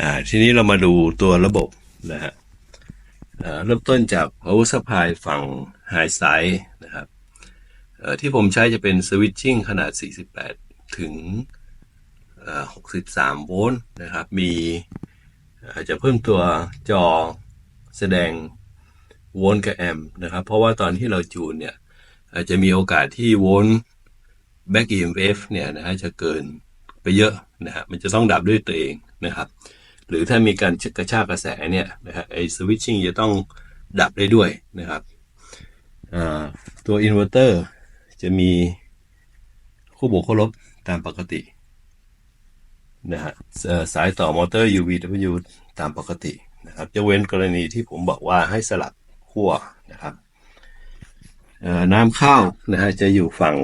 อ่าทีนี้เรามาดูตัวระบบนะฮะเริ่มต้นจาก power supply ฝั่ง high side นะครับที่ผมใช้จะเป็น switching ขนาด 48 ถึง 63 โวลต์นะครับ มีอาจจะเพิ่มตัวจอแสดงโวลต์กับแอมป์นะครับ เพราะว่าตอนที่เราจูนเนี่ยอาจจะมีโอกาสที่โวลต์ back EMF เนี่ยนะฮะจะเกินไปเยอะนะฮะมันจะต้องดับด้วยตัวเองนะครับ หรือถ้ามีการกระชากกระแสเนี่ยนะฮะไอสวิตชิ่งจะต้องดับได้ด้วยนะครับตัวอินเวอร์เตอร์จะมีคู่บวกคู่ลบตามปกตินะฮะสายต่อมอเตอร์ UVW ตามปกตินะครับจะเว้นกรณีที่ผมบอกว่าให้สลับขั้วนะครับน้ำเข้านะฮะจะอยู่ฝั่ง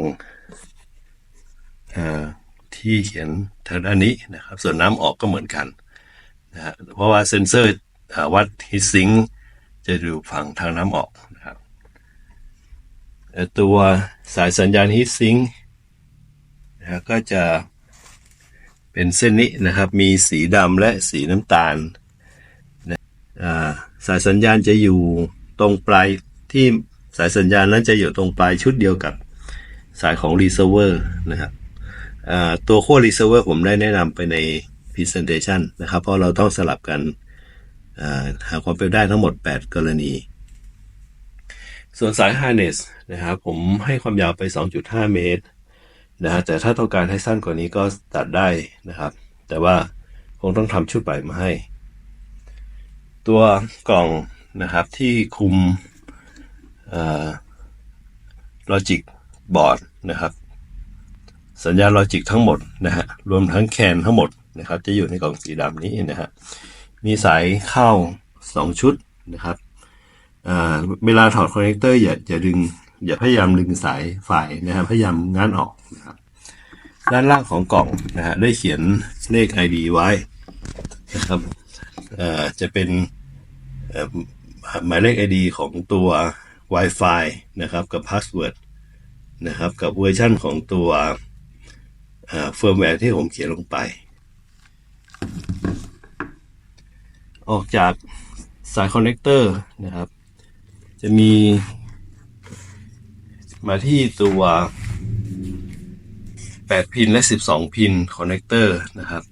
ที่เขียนทางด้านนี้นะครับ ส่วนน้ำออกก็เหมือนกัน นะฮะเพราะว่าเซนเซอร์วัดฮิตซิงจะอยู่ฝั่งทางน้ำออกนะครับตัวสายสัญญาณฮิตซิงนะก็จะเป็นเส้นนี้นะครับ มีสีดำและสีน้ำตาลนะสายสัญญาณจะอยู่ตรงปลายที่สายสัญญาณนั้นจะอยู่ตรงปลายชุดเดียวกับสายของรีเซิร์ฟเวอร์นะครับตัวขั้วรีเซิร์ฟเวอร์ผมได้แนะนำไปใน Presentation นะครับ เพราะเราต้องสลับกันหาความเป็นได้ทั้งหมด 8 กรณี ส่วนสาย Harness นะครับผมให้ความยาวไป 2.5 เมตรนะฮะแต่ถ้าต้องการให้สั้นกว่านี้ก็ตัดได้นะครับ แต่ว่าคงต้องทำชุดใหม่มาให้ ตัวกล่องนะครับที่คุมลอจิกบอร์ดนะครับ สัญญาณลอจิกทั้งหมดนะฮะรวมทั้งแคนทั้งหมด นะครับ จะอยู่ในกล่องสีดำนี้นะฮะมีสายเข้า 2 ชุดนะครับเวลาถอดคอนเนคเตอร์อย่าอย่าดึง อย่าพยายามดึงสายไฟนะครับพยายามง้านออกนะครับด้านล่างของกล่องนะฮะได้เขียนเลข ID ไว้นะครับจะเป็นหมายเลข ID ของตัว Wi-Fi นะครับกับ Password นะครับกับเวอร์ชันของตัวเฟิร์มแวร์ที่ผมเขียนลงไป ออกจากสายคอนเนคเตอร์นะครับ จะมี มาที่ตัว 8 พินและ 12 พินคอนเนคเตอร์นะครับ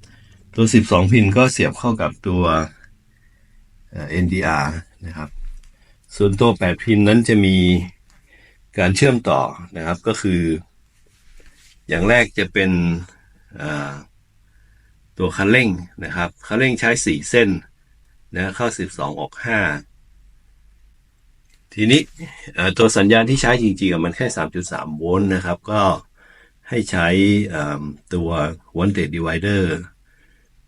ตัว 12 พินก็เสียบเข้ากับตัว NDR นะครับ ส่วนตัว 8 พินนั้นจะมีการเชื่อมต่อนะครับ ก็คือ อย่างแรกจะเป็นตัวคันเร่งนะครับคันเร่งใช้ 4 เส้น นะเข้า 12 ออก 5 ทีนี้ตัวสัญญาณที่ใช้จริงๆมันแค่ 3.3 โวลต์นะครับ ก็ให้ใช้ตัว voltage divider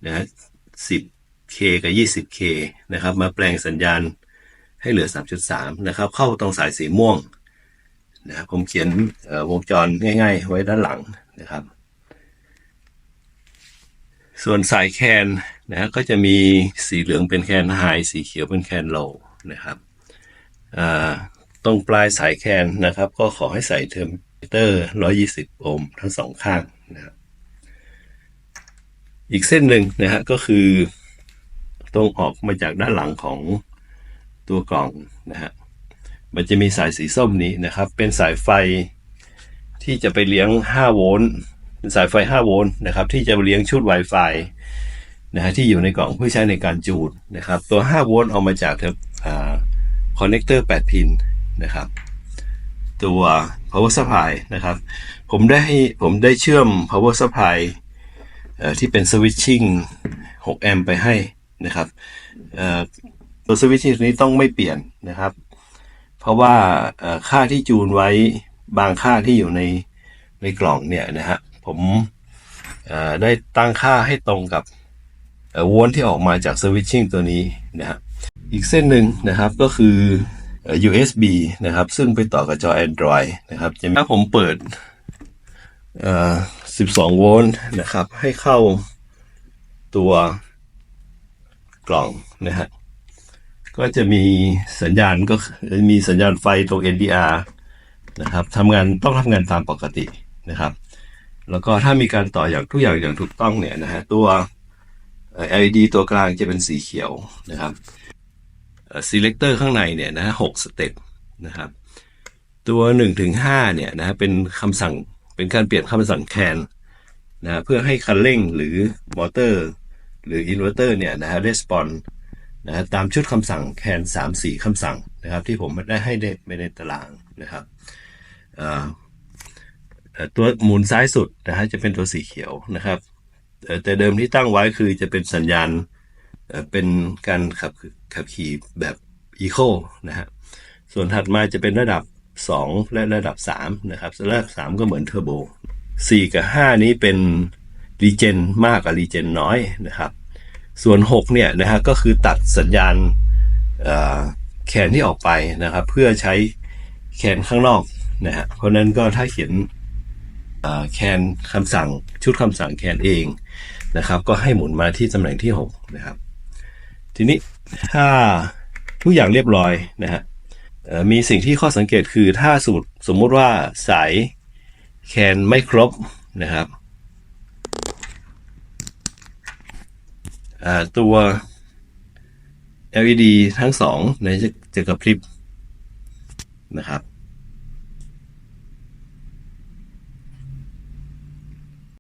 นะฮะ 10k กับ 20k นะครับ มาแปลงสัญญาณให้เหลือ 3.3 นะครับ เข้าตรงสายสีม่วงนะผมเขียนวงจรง่าย ๆ ไว้ด้านหลังนะครับ ส่วนสายแคนนะก็จะมีสีเหลืองเป็นแคนไฮสีเขียวเป็นแคนโลนะครับตรงปลายสายแคนนะครับ ก็ขอให้ใส่เทอร์มิเตอร์ 120 โอห์มทั้งสองข้างนะครับอีกเส้นหนึ่งนะฮะก็คือตรงออกมาจากด้านหลังของตัวกล่องนะฮะมันจะมีสายสีส้มนี้นะครับ เป็นสายไฟที่จะไปเลี้ยง 5 โวลต์ สายไฟ 5 โวลต์นะครับที่จะเลี้ยงชุด Wi-Fi นะฮะที่อยู่ในกล่องเพื่อใช้ในการจูนนะครับ ตัว 5 โวลต์เอามาจากคอนเนคเตอร์ 8 พินนะครับ ตัว power supply นะครับ ผมได้ให้ผมได้เชื่อม power supply เอ่อที่เป็น switching 6 แอมป์ไปให้นะครับเอ่อตัว switching ตัวนี้ต้องไม่เปลี่ยนนะครับ เพราะว่าเอ่อค่าที่จูนไว้บางค่าที่อยู่ในในกล่องเนี่ยนะฮะ ผมได้ตั้งค่าให้ตรงกับโวลที่ออกมาจากสวิตชิ่งตัวนี้นะฮะอีกเส้นหนึ่งนะครับก็คือ USB นะครับ ซึ่งไปต่อกับจอ Android นะครับถ้าผมเปิด 12 โวลต์นะครับ ให้เข้าตัวกล่องนะฮะก็จะมีสัญญาณก็มีสัญญาณไฟตรง NDR นะครับทำงานต้องทำงานตามปกตินะครับ แล้วก็ถ้ามีการต่ออย่างทุกอย่างอย่างถูกต้องเนี่ยนะฮะตัว LED ตัวกลางจะเป็นสีเขียวนะครับ selector ข้างในเนี่ยนะหกสเต็ปนะครับ ตัวหนึ่งถึงห้าเนี่ยนะเป็นคำสั่งเป็นการเปลี่ยนคำสั่งแคนนะเพื่อให้คันเร่งหรือมอเตอร์ หรืออินเวอร์เตอร์เนี่ยนะฮะรีสปอนนะฮะตามชุดคำสั่งแคนสามสี่คำสั่งนะครับ ที่ผมได้ให้ได้ไปในตารางนะครับ ตัวหมุนซ้ายสุดนะฮะจะเป็นตัวสีเขียวนะครับ แต่เดิมที่ตั้งไว้คือจะเป็นสัญญาณเป็นการขับขับขี่แบบอีโคนะฮะส่วนถัดมาจะเป็นระดับ 2 และระดับ 3 นะครับระดับ 3 ก็เหมือนเทอร์โบ 4 กับ 5 นี้เป็นรีเจนมากกับรีเจนน้อยนะครับ ส่วน 6 เนี่ยนะฮะก็คือตัดสัญญาณแคนที่ออกไปนะครับ เพื่อใช้แคนข้างนอกนะฮะเพราะนั้นก็ถ้าเขียน แคนคำสั่งชุดคำสั่งแคนเองนะครับ ก็ให้หมุนมาที่ตำแหน่งที่ 6 นะครับ ทีนี้ถ้าทุกอย่างเรียบร้อยนะฮะมีสิ่งที่ข้อสังเกตคือถ้าสมมติสมมุติว่าสายแคนไม่ครบนะครับตัว LED ทั้งสองเนี่ยจะจะกระพริบนะครับ